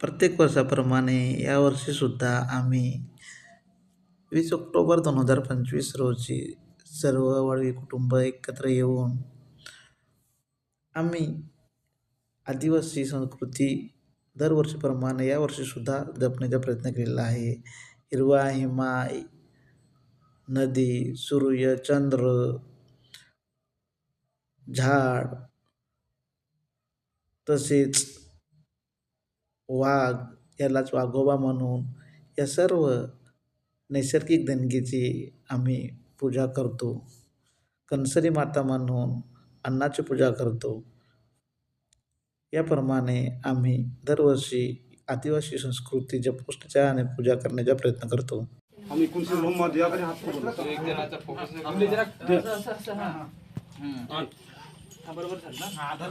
प्रत्येक वर्षाप्रमाणे यावर्षीसुद्धा आम्ही वीस ऑक्टोबर दोन हजार पंचवीस रोजी सर्व वाळवी कुटुंब एकत्र येऊन आम्ही आदिवासी संस्कृती दरवर्षीप्रमाणे यावर्षीसुद्धा जपण्याचा प्रयत्न केलेला आहे. हिरवा हिमाय नदी सूर्य चंद्र झाड तसेच वाघ यालाच वाघोबा म्हणून या सर्व नैसर्गिक देणगीची आम्ही पूजा करतो. कणसरी माता म्हणून अन्नाची पूजा करतो. याप्रमाणे आम्ही दरवर्षी आदिवासी संस्कृती जपण्याचा आणि पूजा करण्याचा प्रयत्न करतो. मोहम्मद याकडे हात ना, काय